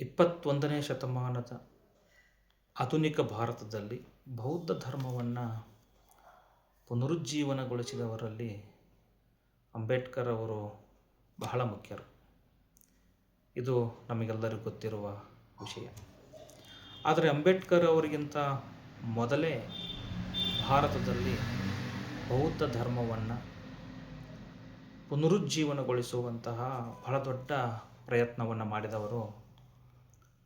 ಇಪ್ಪತ್ತೊಂದನೇ ಶತಮಾನದ ಆಧುನಿಕ ಭಾರತದಲ್ಲಿ ಬೌದ್ಧ ಧರ್ಮವನ್ನು ಪುನರುಜ್ಜೀವನಗೊಳಿಸಿದವರಲ್ಲಿ ಅಂಬೇಡ್ಕರ್ ಅವರು ಬಹಳ ಮುಖ್ಯರು. ಇದು ನಮಗೆಲ್ಲರಿಗೂ ಗೊತ್ತಿರುವ ವಿಷಯ. ಆದರೆ ಅಂಬೇಡ್ಕರ್ ಅವರಿಗಿಂತ ಮೊದಲೇ ಭಾರತದಲ್ಲಿ ಬೌದ್ಧ ಧರ್ಮವನ್ನು ಪುನರುಜ್ಜೀವನಗೊಳಿಸುವಂತಹ ಬಹಳ ದೊಡ್ಡ ಪ್ರಯತ್ನವನ್ನು ಮಾಡಿದವರು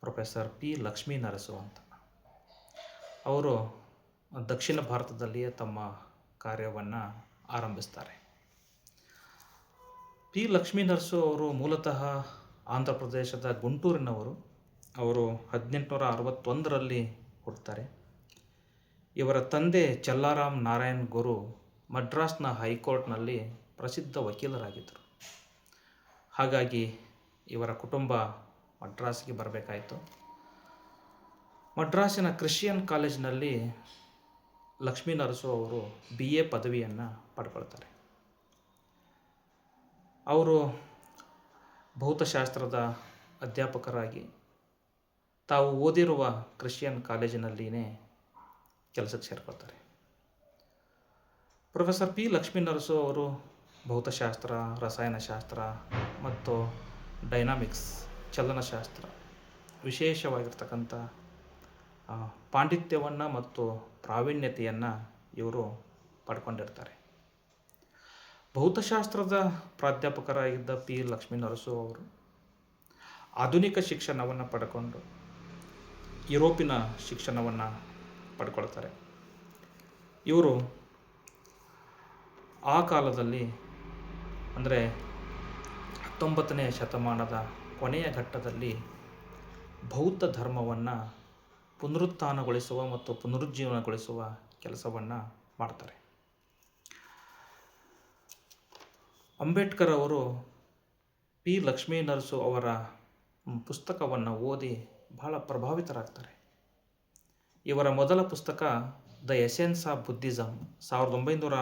ಪ್ರೊಫೆಸರ್ ಪಿ. ಲಕ್ಷ್ಮೀ ನರಸು ಅಂತ ಅವರು ದಕ್ಷಿಣ ಭಾರತದಲ್ಲಿಯೇ ತಮ್ಮ ಕಾರ್ಯವನ್ನು ಆರಂಭಿಸ್ತಾರೆ. ಪಿ. ಲಕ್ಷ್ಮೀ ನರಸು ಅವರು ಮೂಲತಃ ಆಂಧ್ರ ಪ್ರದೇಶದ ಗುಂಟೂರಿನವರು. ಅವರು ಹದಿನೆಂಟುನೂರ ಅರವತ್ತೊಂದರಲ್ಲಿ ಹುಟ್ಟುತ್ತಾರೆ ಇವರ ತಂದೆ ಚಲ್ಲಾರಾಮ್ ನಾರಾಯಣ್ ಗುರು ಮಡ್ರಾಸ್ನ ಹೈಕೋರ್ಟ್ನಲ್ಲಿ ಪ್ರಸಿದ್ಧ ವಕೀಲರಾಗಿದ್ದರು. ಹಾಗಾಗಿ ಇವರ ಕುಟುಂಬ ಮಡ್ರಾಸ್ಗೆ ಬರಬೇಕಾಯಿತು. ಮಡ್ರಾಸಿನ ಕ್ರಿಶ್ಚಿಯನ್ ಕಾಲೇಜಿನಲ್ಲಿ ಲಕ್ಷ್ಮೀ ನರಸು ಅವರು ಬಿ ಎ ಪದವಿಯನ್ನು ಪಡ್ಕೊಳ್ತಾರೆ. ಅವರು ಭೌತಶಾಸ್ತ್ರದ ಅಧ್ಯಾಪಕರಾಗಿ ತಾವು ಓದಿರುವ ಕ್ರಿಶ್ಚಿಯನ್ ಕಾಲೇಜಿನಲ್ಲಿಯೇ ಕೆಲಸಕ್ಕೆ ಸೇರ್ಕೊಳ್ತಾರೆ. ಪ್ರೊಫೆಸರ್ ಪಿ ಲಕ್ಷ್ಮೀ ನರಸು ಅವರು ಭೌತಶಾಸ್ತ್ರ, ರಸಾಯನಶಾಸ್ತ್ರ ಮತ್ತು ಡೈನಾಮಿಕ್ಸ್ ಚಲನಶಾಸ್ತ್ರ. ವಿಶೇಷವಾಗಿರ್ತಕ್ಕಂಥ ಪಾಂಡಿತ್ಯವನ್ನು ಮತ್ತು ಪ್ರಾವೀಣ್ಯತೆಯನ್ನು ಇವರು ಪಡ್ಕೊಂಡಿರ್ತಾರೆ. ಭೌತಶಾಸ್ತ್ರದ ಪ್ರಾಧ್ಯಾಪಕರಾಗಿದ್ದ ಪಿ. ಲಕ್ಷ್ಮೀ ನರಸು ಅವರು ಆಧುನಿಕ ಶಿಕ್ಷಣವನ್ನು ಪಡ್ಕೊಂಡು ಯುರೋಪಿನ ಶಿಕ್ಷಣವನ್ನು ಪಡ್ಕೊಳ್ತಾರೆ. ಇವರು ಆ ಕಾಲದಲ್ಲಿ ಅಂದರೆ ಹತ್ತೊಂಬತ್ತನೇ ಶತಮಾನದ ಕೊನೆಯ ಘಟ್ಟದಲ್ಲಿ ಬೌದ್ಧ ಧರ್ಮವನ್ನು ಪುನರುತ್ಥಾನಗೊಳಿಸುವ ಮತ್ತು ಪುನರುಜ್ಜೀವನಗೊಳಿಸುವ ಕೆಲಸವನ್ನು ಮಾಡ್ತಾರೆ. ಅಂಬೇಡ್ಕರ್ ಅವರು ಪಿ. ಲಕ್ಷ್ಮೀ ನರಸು ಅವರ ಪುಸ್ತಕವನ್ನು ಓದಿ ಬಹಳ ಪ್ರಭಾವಿತರಾಗ್ತಾರೆ. ಇವರ ಮೊದಲ ಪುಸ್ತಕ ದ ಎಸೆನ್ಸ್ ಆಫ್ ಬುದ್ಧಿಸಮ್ ಸಾವಿರದ ಒಂಬೈನೂರ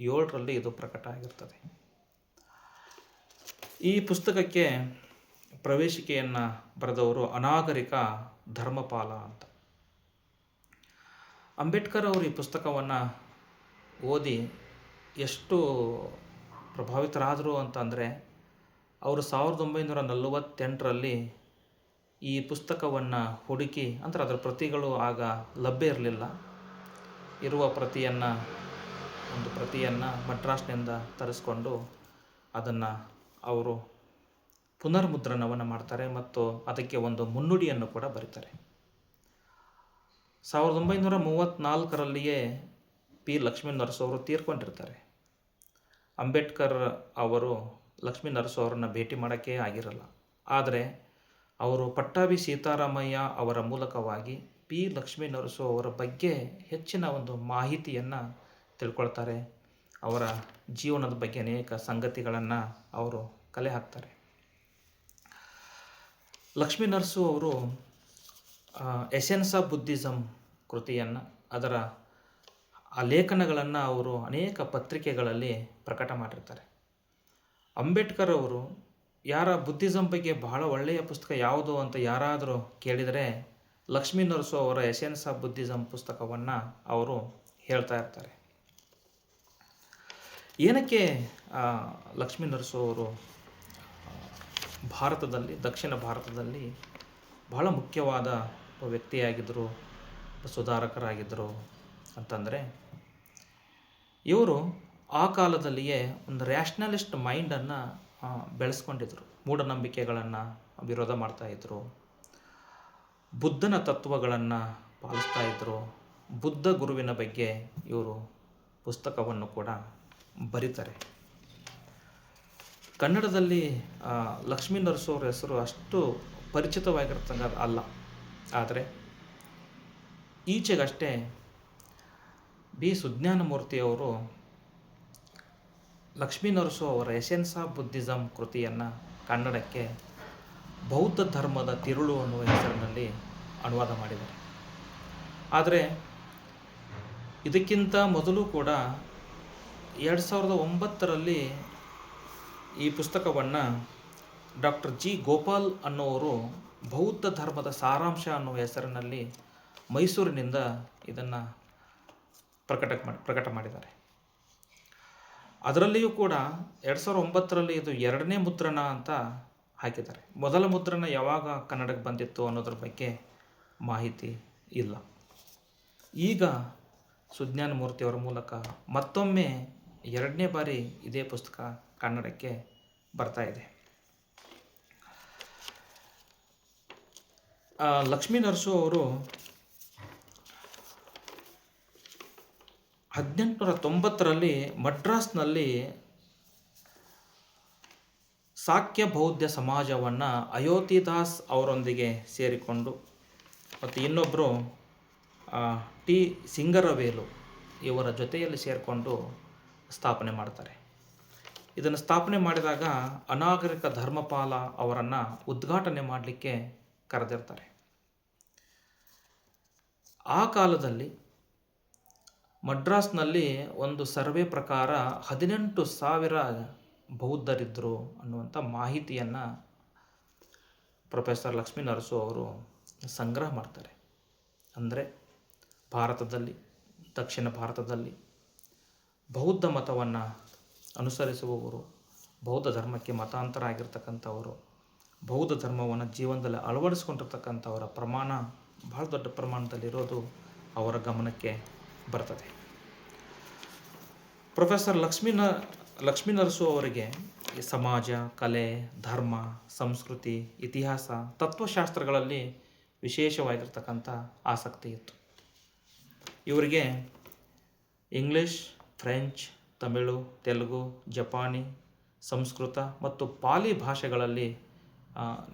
ಏಳರಲ್ಲಿ ಇದು ಪ್ರಕಟ ಆಗಿರ್ತದೆ ಈ ಪುಸ್ತಕಕ್ಕೆ ಪ್ರವೇಶಿಕೆಯನ್ನು ಬರೆದವರು ಅನಾಗರಿಕ ಧರ್ಮಪಾಲ ಅಂತ. ಅಂಬೇಡ್ಕರ್ ಅವರು ಈ ಪುಸ್ತಕವನ್ನು ಓದಿ ಎಷ್ಟು ಪ್ರಭಾವಿತರಾದರು ಅಂತಂದರೆ ಅವರು ಸಾವಿರದ ಒಂಬೈನೂರ ನಲವತ್ತೆಂಟರಲ್ಲಿ ಈ ಪುಸ್ತಕವನ್ನು ಹುಡುಕಿ, ಅಂದರೆ ಅದರ ಪ್ರತಿಗಳು ಆಗ ಲಭ್ಯ ಇರಲಿಲ್ಲ. ಇರುವ ಪ್ರತಿಯನ್ನು, ಒಂದು ಪ್ರತಿಯನ್ನು ಮಡ್ರಾಸ್ನಿಂದ ತರಿಸ್ಕೊಂಡು ಅದನ್ನು ಅವರು ಪುನರ್ಮುದ್ರಣವನ್ನು ಮಾಡ್ತಾರೆ ಮತ್ತು ಅದಕ್ಕೆ ಒಂದು ಮುನ್ನುಡಿಯನ್ನು ಕೂಡ ಬರೀತಾರೆ. ಸಾವಿರದ ಒಂಬೈನೂರ ಮೂವತ್ತ್ನಾಲ್ಕರಲ್ಲಿಯೇ ಪಿ. ಲಕ್ಷ್ಮೀ ನರಸು ಅವರು ತೀರ್ಕೊಂಡಿರ್ತಾರೆ. ಅಂಬೇಡ್ಕರ್ ಅವರು ಲಕ್ಷ್ಮೀ ನರಸು ಅವರನ್ನು ಭೇಟಿ ಮಾಡೋಕ್ಕೆ ಆಗಿರಲ್ಲ. ಆದರೆ ಅವರು ಪಟ್ಟಾಭಿ ಸೀತಾರಾಮಯ್ಯ ಅವರ ಮೂಲಕವಾಗಿ ಪಿ. ಲಕ್ಷ್ಮೀ ನರಸು ಅವರ ಬಗ್ಗೆ ಹೆಚ್ಚಿನ ಒಂದು ಮಾಹಿತಿಯನ್ನು ತಿಳ್ಕೊಳ್ತಾರೆ. ಅವರ ಜೀವನದ ಬಗ್ಗೆ ಅನೇಕ ಸಂಗತಿಗಳನ್ನು ಅವರು ಕಲೆ ಹಾಕ್ತಾರೆ. ಲಕ್ಷ್ಮೀ ನರಸು ಅವರು ಎಸೆನ್ಸ್ ಆಫ್ ಬುದ್ಧಿಸಮ್ ಕೃತಿಯನ್ನು, ಅದರ ಆ ಲೇಖನಗಳನ್ನು ಅವರು ಅನೇಕ ಪತ್ರಿಕೆಗಳಲ್ಲಿ ಪ್ರಕಟ ಮಾಡಿರ್ತಾರೆ. ಅಂಬೇಡ್ಕರ್ ಅವರು, ಯಾರ ಬುದ್ಧಿಸಮ್ ಬಗ್ಗೆ ಬಹಳ ಒಳ್ಳೆಯ ಪುಸ್ತಕ ಯಾವುದು ಅಂತ ಯಾರಾದರೂ ಕೇಳಿದರೆ ಲಕ್ಷ್ಮೀ ನರಸು ಅವರ ಎಸೆನ್ಸ್ ಆಫ್ ಬುದ್ಧಿಸಮ್ ಪುಸ್ತಕವನ್ನು ಅವರು ಹೇಳ್ತಾ ಇರ್ತಾರೆ. ಏನಕ್ಕೆ ಲಕ್ಷ್ಮೀ ನರಸು ಅವರು ಭಾರತದಲ್ಲಿ, ದಕ್ಷಿಣ ಭಾರತದಲ್ಲಿ ಬಹಳ ಮುಖ್ಯವಾದ ಒಬ್ಬ ವ್ಯಕ್ತಿಯಾಗಿದ್ದರು ಸುಧಾರಕರಾಗಿದ್ದರು ಅಂತಂದರೆ ಇವರು ಆ ಕಾಲದಲ್ಲಿಯೇ ಒಂದು ರ್ಯಾಷ್ನಲಿಸ್ಟ್ ಮೈಂಡನ್ನು ಬೆಳೆಸ್ಕೊಂಡಿದ್ರು. ಮೂಢನಂಬಿಕೆಗಳನ್ನು ವಿರೋಧ ಮಾಡ್ತಾಯಿದ್ರು ಬುದ್ಧನ ತತ್ವಗಳನ್ನು ಪಾಲಿಸ್ತಾ ಇದ್ದರು ಬುದ್ಧ ಗುರುವಿನ ಬಗ್ಗೆ ಇವರು ಪುಸ್ತಕವನ್ನು ಕೂಡ ಬರೀತಾರೆ. ಕನ್ನಡದಲ್ಲಿ ಲಕ್ಷ್ಮೀ ನರಸೋರ ಹೆಸರು ಅಷ್ಟು ಪರಿಚಿತವಾಗಿರ್ತಂಗ ಅಲ್ಲ. ಆದರೆ ಈಚೆಗಷ್ಟೇ ಬಿ. ಸುಜ್ಞಾನಮೂರ್ತಿಯವರು ಲಕ್ಷ್ಮೀ ನರಸೋ ಅವರ ಎಸೆನ್ಸ್ ಆಫ್ ಬುದ್ಧಿಸಮ್ ಕೃತಿಯನ್ನು ಕನ್ನಡಕ್ಕೆ ಬೌದ್ಧ ಧರ್ಮದ ತಿರುಳು ಅನ್ನುವ ಹೆಸರಿನಲ್ಲಿ ಅನುವಾದ ಮಾಡಿದ್ದಾರೆ. ಆದರೆ ಇದಕ್ಕಿಂತ ಮೊದಲು ಕೂಡ ಎರಡು ಸಾವಿರದ ಒಂಬತ್ತರಲ್ಲಿ ಈ ಪುಸ್ತಕವನ್ನು ಡಾಕ್ಟರ್ ಜಿ ಗೋಪಾಲ್ ಅನ್ನೋವರು ಬೌದ್ಧ ಧರ್ಮದ ಸಾರಾಂಶ ಅನ್ನುವ ಹೆಸರಿನಲ್ಲಿ ಮೈಸೂರಿನಿಂದ ಇದನ್ನು ಪ್ರಕಟ ಮಾಡಿ, ಪ್ರಕಟ ಮಾಡಿದ್ದಾರೆ. ಅದರಲ್ಲಿಯೂ ಕೂಡ ಎರಡು ಸಾವಿರದ ಒಂಬತ್ತರಲ್ಲಿ ಇದು ಎರಡನೇ ಮುದ್ರಣ ಅಂತ ಹಾಕಿದ್ದಾರೆ. ಮೊದಲ ಮುದ್ರಣ ಯಾವಾಗ ಕನ್ನಡಕ್ಕೆ ಬಂದಿತ್ತು ಅನ್ನೋದ್ರ ಬಗ್ಗೆ ಮಾಹಿತಿ ಇಲ್ಲ. ಈಗ ಸುಜ್ಞಾನಮೂರ್ತಿಯವರ ಮೂಲಕ ಮತ್ತೊಮ್ಮೆ ಎರಡನೇ ಬಾರಿ ಇದೇ ಪುಸ್ತಕ ಕನ್ನಡಕ್ಕೆ ಬರ್ತಾ ಇದೆ. ಲಕ್ಷ್ಮೀ ನರಸು ಅವರು ಹದಿನೆಂಟುನೂರ ತೊಂಬತ್ತರಲ್ಲಿ ಮಡ್ರಾಸ್ನಲ್ಲಿ ಸಾಕ್ಯ ಬೌದ್ಧ ಸಮಾಜವನ್ನು ಅಯೋತಿದಾಸ್ ಅವರೊಂದಿಗೆ ಸೇರಿಕೊಂಡು ಮತ್ತು ಇನ್ನೊಬ್ಬರು ಟಿ ಸಿಂಗರವೇಲು ಇವರ ಜೊತೆಯಲ್ಲಿ ಸೇರಿಕೊಂಡು ಸ್ಥಾಪನೆ ಮಾಡ್ತಾರೆ. ಇದನ್ನು ಸ್ಥಾಪನೆ ಮಾಡಿದಾಗ ಅನಾಗರಿಕ ಧರ್ಮಪಾಲ ಅವರನ್ನು ಉದ್ಘಾಟನೆ ಮಾಡಲಿಕ್ಕೆ ಕರೆದಿರ್ತಾರೆ. ಆ ಕಾಲದಲ್ಲಿ ಮಡ್ರಾಸ್ನಲ್ಲಿ ಒಂದು ಸರ್ವೆ ಪ್ರಕಾರ ಹದಿನೆಂಟು ಸಾವಿರ ಬೌದ್ಧರಿದ್ದರು ಅನ್ನುವಂಥ ಮಾಹಿತಿಯನ್ನು ಪ್ರೊಫೆಸರ್ ಲಕ್ಷ್ಮೀ ನರಸು ಅವರು ಸಂಗ್ರಹ ಮಾಡ್ತಾರೆ. ಅಂದರೆ ಭಾರತದಲ್ಲಿ, ದಕ್ಷಿಣ ಭಾರತದಲ್ಲಿ ಬೌದ್ಧ ಮತವನ್ನು ಅನುಸರಿಸುವವರು, ಬೌದ್ಧ ಧರ್ಮಕ್ಕೆ ಮತಾಂತರ ಆಗಿರ್ತಕ್ಕಂಥವರು ಬೌದ್ಧ ಧರ್ಮವನ್ನು ಜೀವನದಲ್ಲಿ ಅಳವಡಿಸ್ಕೊಂಡಿರ್ತಕ್ಕಂಥವರ ಪ್ರಮಾಣ ಭಾಳ ದೊಡ್ಡ ಪ್ರಮಾಣದಲ್ಲಿರೋದು ಅವರ ಗಮನಕ್ಕೆ ಬರ್ತದೆ. ಪ್ರೊಫೆಸರ್ ಲಕ್ಷ್ಮೀನ, ಲಕ್ಷ್ಮೀ ನರಸು ಅವರಿಗೆ ಸಮಾಜ, ಕಲೆ, ಧರ್ಮ, ಸಂಸ್ಕೃತಿ, ಇತಿಹಾಸ, ತತ್ವಶಾಸ್ತ್ರಗಳಲ್ಲಿ ವಿಶೇಷವಾಗಿರ್ತಕ್ಕಂಥ ಆಸಕ್ತಿ ಇತ್ತು ಇವರಿಗೆ ಇಂಗ್ಲಿಷ್, ಫ್ರೆಂಚ್ ತಮಿಳು, ತೆಲುಗು, ಜಪಾನಿ, ಸಂಸ್ಕೃತ ಮತ್ತು ಪಾಲಿ ಭಾಷೆಗಳಲ್ಲಿ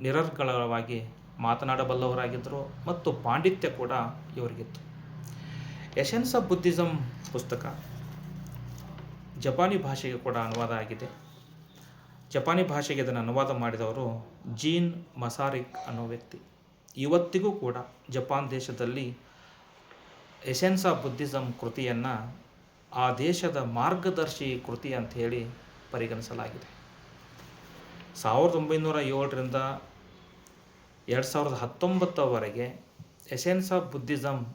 ನಿರರ್ಗಳವಾಗಿ ಮಾತನಾಡಬಲ್ಲವರಾಗಿದ್ದರು ಮತ್ತು ಪಾಂಡಿತ್ಯ ಕೂಡ ಇವರಿಗಿತ್ತು. ಎಸೆನ್ಸ್ ಆಫ್ ಬುದ್ಧಿಸಮ್ ಪುಸ್ತಕ. ಜಪಾನಿ ಭಾಷೆಗೆ ಕೂಡ ಅನುವಾದ ಆಗಿದೆ. ಜಪಾನಿ ಭಾಷೆಗೆ ಇದನ್ನು ಅನುವಾದ ಮಾಡಿದವರು ಜೀನ್ ಮಸಾರಿಕ್ ಅನ್ನೋ ವ್ಯಕ್ತಿ. ಇವತ್ತಿಗೂ ಕೂಡ ಜಪಾನ್ ದೇಶದಲ್ಲಿ ಎಸೆನ್ಸ್ ಆಫ್ ಬುದ್ಧಿಸಮ್ ಕೃತಿಯನ್ನು ಆ ದೇಶದ ಮಾರ್ಗದರ್ಶಿ ಕೃತಿ ಅಂತ ಹೇಳಿ ಪರಿಗಣಿಸಲಾಗಿದೆ. ಸಾವಿರದ ಒಂಬೈನೂರ ಏಳರಿಂದ ಎರಡು ಸಾವಿರದ ಹತ್ತೊಂಬತ್ತವರೆಗೆ essence of Buddhism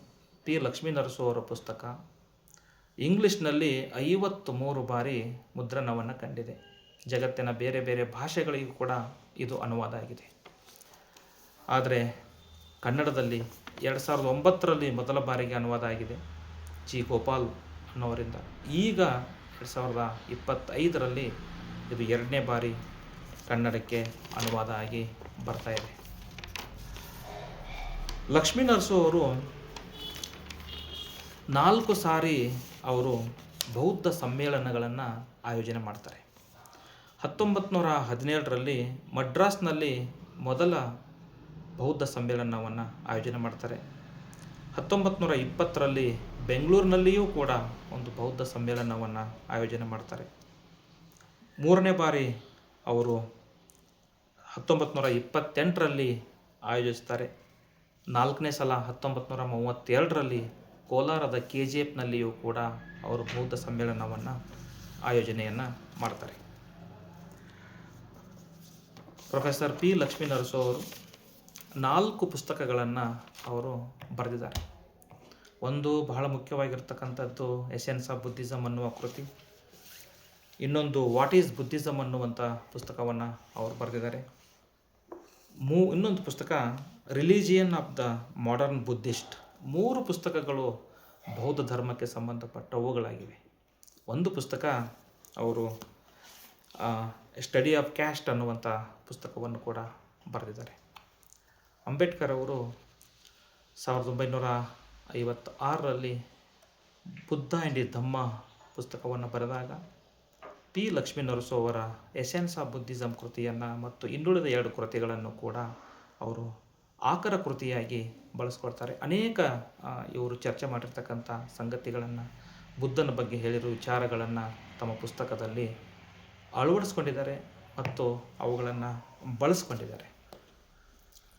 P. Lakshmi Narasu ಅವರ ಪುಸ್ತಕ ಇಂಗ್ಲೀಷ್ನಲ್ಲಿ ಐವತ್ತು ಮೂರು ಬಾರಿ ಮುದ್ರಣವನ್ನು ಕಂಡಿದೆ. ಜಗತ್ತಿನ ಬೇರೆ ಬೇರೆ ಭಾಷೆಗಳಿಗೂ ಕೂಡ ಇದು ಅನುವಾದ ಆಗಿದೆ. ಆದರೆ ಕನ್ನಡದಲ್ಲಿ ಎರಡು ಸಾವಿರದ ಒಂಬತ್ತರಲ್ಲಿ ಮೊದಲ ಬಾರಿಗೆ ಅನುವಾದ ಆಗಿದೆ. ಜಿ. ಗೋಪಾಲ್ ಅನ್ನೋವರಿಂದ. ಈಗ ಎರಡು ಸಾವಿರದ ಇಪ್ಪತ್ತೈದರಲ್ಲಿ ಇದು ಎರಡನೇ ಬಾರಿ ಕನ್ನಡಕ್ಕೆ ಅನುವಾದ ಆಗಿ ಬರ್ತಾ ಇದೆ. ಲಕ್ಷ್ಮೀ ನರಸು ಅವರು ನಾಲ್ಕು ಸಾರಿ ಅವರು ಬೌದ್ಧ ಸಮ್ಮೇಳನಗಳನ್ನು ಆಯೋಜನೆ ಮಾಡ್ತಾರೆ. ಹತ್ತೊಂಬತ್ತು ನೂರ ಹದಿನೇಳರಲ್ಲಿ ಮಡ್ರಾಸ್ನಲ್ಲಿ ಮೊದಲ ಬೌದ್ಧ ಸಮ್ಮೇಳನವನ್ನು ಆಯೋಜನೆ ಮಾಡ್ತಾರೆ. ಹತ್ತೊಂಬತ್ತು ನೂರ ಇಪ್ಪತ್ತರಲ್ಲಿ ಬೆಂಗಳೂರಿನಲ್ಲಿಯೂ ಕೂಡ ಒಂದು ಬೌದ್ಧ ಸಮ್ಮೇಳನವನ್ನು ಆಯೋಜನೆ ಮಾಡ್ತಾರೆ. ಮೂರನೇ ಬಾರಿ ಅವರು ಹತ್ತೊಂಬತ್ತು ನೂರ ಇಪ್ಪತ್ತೆಂಟರಲ್ಲಿ ಆಯೋಜಿಸ್ತಾರೆ. ನಾಲ್ಕನೇ ಸಲ ಹತ್ತೊಂಬತ್ತು ನೂರ ಮೂವತ್ತೆರಡರಲ್ಲಿ ಕೋಲಾರದ ಕೆ ಜಿ ಎಫ್ನಲ್ಲಿಯೂ ಕೂಡ ಅವರು ಬೌದ್ಧ ಸಮ್ಮೇಳನವನ್ನು ಆಯೋಜನೆಯನ್ನು ಮಾಡ್ತಾರೆ. ಪ್ರೊಫೆಸರ್ ಪಿ ಲಕ್ಷ್ಮೀ ನರಸು ಅವರು ನಾಲ್ಕು ಪುಸ್ತಕಗಳನ್ನು ಅವರು ಬರೆದಿದ್ದಾರೆ. ಒಂದು ಬಹಳ ಮುಖ್ಯವಾಗಿರ್ತಕ್ಕಂಥದ್ದು ಎಸೆನ್ಸ್ ಆಫ್ ಬುದ್ಧಿಸಮ್ ಅನ್ನುವ ಕೃತಿ. ಇನ್ನೊಂದು ವಾಟ್ ಈಸ್ ಬುದ್ಧಿಸಮ್ ಅನ್ನುವಂಥ ಪುಸ್ತಕವನ್ನು ಅವರು ಬರೆದಿದ್ದಾರೆ. ಮೂ, ಇನ್ನೊಂದು ಪುಸ್ತಕ, religion of the modern Buddhist. ಮೂರು ಪುಸ್ತಕಗಳು ಬೌದ್ಧ ಧರ್ಮಕ್ಕೆ ಸಂಬಂಧಪಟ್ಟವುಗಳಾಗಿವೆ. ಒಂದು ಪುಸ್ತಕ ಅವರು ಸ್ಟಡಿ ಆಫ್ ಕ್ಯಾಸ್ಟ್ ಅನ್ನುವಂಥ ಪುಸ್ತಕವನ್ನು ಕೂಡ ಬರೆದಿದ್ದಾರೆ. ಅಂಬೇಡ್ಕರ್ ಅವರು ಸಾವಿರದ ಒಂಬೈನೂರ ಐವತ್ತಾರರಲ್ಲಿ ಬುದ್ಧ ಆ್ಯಂಡ್ ಧಮ್ಮ ಪುಸ್ತಕವನ್ನು ಬರೆದಾಗ ಪಿ. ಲಕ್ಷ್ಮೀ ನರಸು ಅವರ ಎಸೆನ್ಸ್ ಆಫ್ ಬುದ್ಧಿಸಮ್ ಕೃತಿಯನ್ನು ಮತ್ತು ಇನ್ನುಳಿದ ಎರಡು ಕೃತಿಗಳನ್ನು ಕೂಡ ಅವರು ಆಕರ ಕೃತಿಯಾಗಿ ಬಳಸ್ಕೊಡ್ತಾರೆ. ಅನೇಕ ಇವರು ಚರ್ಚೆ ಮಾಡಿರ್ತಕ್ಕಂಥ ಸಂಗತಿಗಳನ್ನು, ಬುದ್ಧನ ಬಗ್ಗೆ ಹೇಳಿರೋ ವಿಚಾರಗಳನ್ನು ತಮ್ಮ ಪುಸ್ತಕದಲ್ಲಿ ಅಳವಡಿಸ್ಕೊಂಡಿದ್ದಾರೆ ಮತ್ತು ಅವುಗಳನ್ನು ಬಳಸ್ಕೊಂಡಿದ್ದಾರೆ.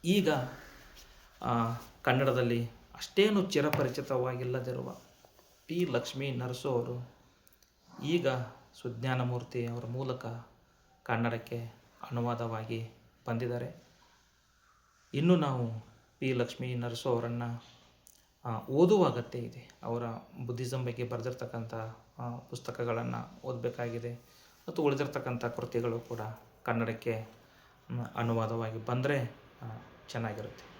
ಈಗ ಕನ್ನಡದಲ್ಲಿ ಅಷ್ಟೇನು ಚಿರಪರಿಚಿತವಾಗಿಲ್ಲದಿರುವ ಪಿ ಲಕ್ಷ್ಮೀ ನರಸೋ ಅವರು ಈಗ ಸುಜ್ಞಾನಮೂರ್ತಿ ಅವರ ಮೂಲಕ ಕನ್ನಡಕ್ಕೆ ಅನುವಾದವಾಗಿ ಬಂದಿದ್ದಾರೆ. ಇನ್ನು ನಾವು ಪಿ ಲಕ್ಷ್ಮೀ ನರಸೋ ಅವರನ್ನು ಓದುವ ಅಗತ್ಯ ಇದೆ. ಅವರ ಬುದ್ಧಿಸಮ್ ಬಗ್ಗೆ ಬರೆದಿರ್ತಕ್ಕಂಥ ಪುಸ್ತಕಗಳನ್ನು ಓದಬೇಕಾಗಿದೆ. ಮತ್ತು ಉಳಿದಿರ್ತಕ್ಕಂಥ ಕೃತಿಗಳು ಕೂಡ ಕನ್ನಡಕ್ಕೆ ಅನುವಾದವಾಗಿ ಬಂದರೆ ಚೆನ್ನಾಗಿರುತ್ತೆ.